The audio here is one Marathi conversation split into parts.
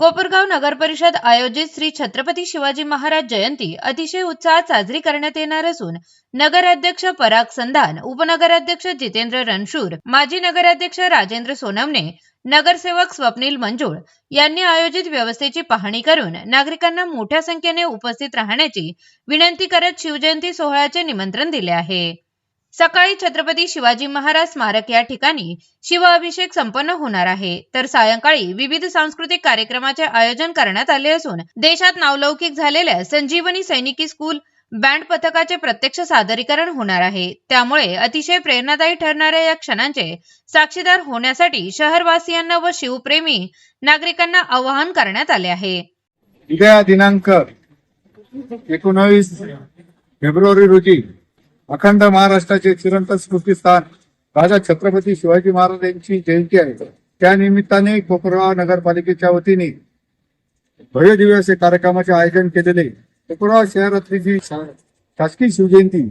कोपरगाव नगर परिषद आयोजित श्री छत्रपती शिवाजी महाराज जयंती अतिशय उत्साहात साजरी करण्यात येणार असून नगराध्यक्ष पराग संधान उपनगराध्यक्ष जितेंद्र रणशूर माजी नगराध्यक्ष राजेंद्र सोनवणे नगरसेवक स्वप्नील मंजूळ यांनी आयोजित व्यवस्थेची पाहणी करून नागरिकांना मोठ्या संख्येने उपस्थित राहण्याची विनंती करत शिवजयंती सोहळ्याचे निमंत्रण दिले आहे. सकाळी छत्रपती शिवाजी महाराज स्मारक या ठिकाणी शिवाभिषेक संपन्न होणार आहे. तर सायंकाळी विविध सांस्कृतिक कार्यक्रमाचे आयोजन करण्यात आले असून देशात नावलौकिक झालेल्या संजीवनी सैनिकी स्कूल बँड पथकाचे प्रत्यक्ष सादरीकरण होणार आहे. त्यामुळे अतिशय प्रेरणादायी ठरणाऱ्या या क्षणांचे साक्षीदार होण्यासाठी शहरवासियांना व शिवप्रेमी नागरिकांना आवाहन करण्यात आले आहे. उद्या दिनांक एकोणावीस फेब्रुवारी रोजी अखंड महाराष्ट्राचे चिरंतन स्मृतिस्थान राजा छत्रपती शिवाजी महाराज यांची जयंती आहे. त्या निमित्ताने कोपरगाव नगरपालिकेच्या वतीने भव्य दिवस कार्यक्रमाचे आयोजन केलेले कोपरगाव शहरातली जी शासकीय शिवजयंती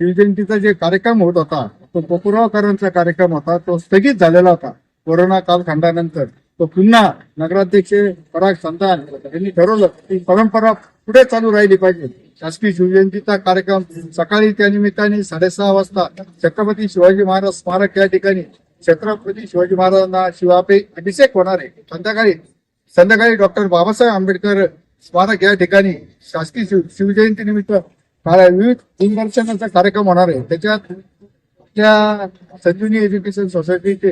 शिवजयंतीचा जे कार्यक्रम होत होता तो कोपरगावकरांचा कार्यक्रम होता तो स्थगित झालेला होता. कोरोना कालखंडानंतर तो पुन्हा नगराध्यक्ष पराग संतान यांनी ठरवलं की परंपरा पुढे चालू राहिली पाहिजे. शासकीय शिवजयंतीचा कार्यक्रम सकाळी त्या निमित्ताने साडेसहा वाजता छत्रपती शिवाजी महाराज स्मारक या ठिकाणी छत्रपती शिवाजी महाराजांना शिवापे अभिषेक होणार आहे. संध्याकाळी संध्याकाळी डॉक्टर बाबासाहेब आंबेडकर स्मारक या ठिकाणी शासकीय शिव शिवजयंती निमित्त विविध दिनदर्शनाचा कार्यक्रम होणार आहे. त्याच्यात त्या संजीवनी एज्युकेशन सोसायटीचे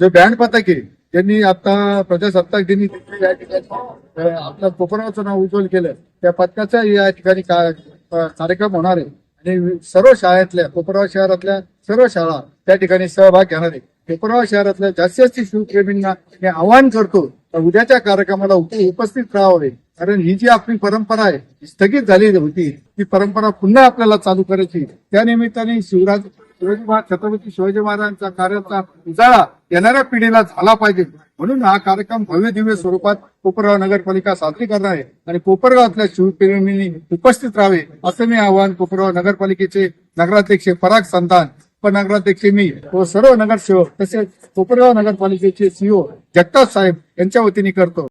जो बँड पथक आहे त्यांनी आता प्रजासत्ताक दिनी या ठिकाणी आपलं नाव उज्ज्वल केलं. त्या पथकाचा या ठिकाणी का- कार्यक्रम होणार आहे. आणि सर्व शाळेतल्या कोपराव शहरातल्या सर्व शाळा त्या ठिकाणी सहभाग घेणार आहे. कोपराव शहरातल्या जास्तीत जास्त शिवप्रेमींना मी आवाहन करतो तर उद्याच्या कार्यक्रमाला उपस्थित राहावे. कारण ही जी आपली परंपरा आहे स्थगित झालेली होती. ती परंपरा पुन्हा आपल्याला चालू करायची. त्या निमित्ताने शिवराज शिवाजी छत्रपती शिवाजी महाराजांचा कार्याचा उजाळा येणाऱ्या पिढीला झाला पाहिजे. म्हणून हा कार्यक्रम भव्य दिव्य स्वरूपात कोपरगाव नगरपालिका साजरी करणार आहे. आणि कोपरगावातल्या शिवप्रेमींनी उपस्थित राहावे असं मी आवाहन कोपरगाव नगरपालिकेचे नगराध्यक्ष पराग संतान उपनगराध्यक्ष मी व सर्व नगरसेवक तसेच कोपरगाव नगरपालिकेचे सीओ जगताप साहेब यांच्या वतीने करतो.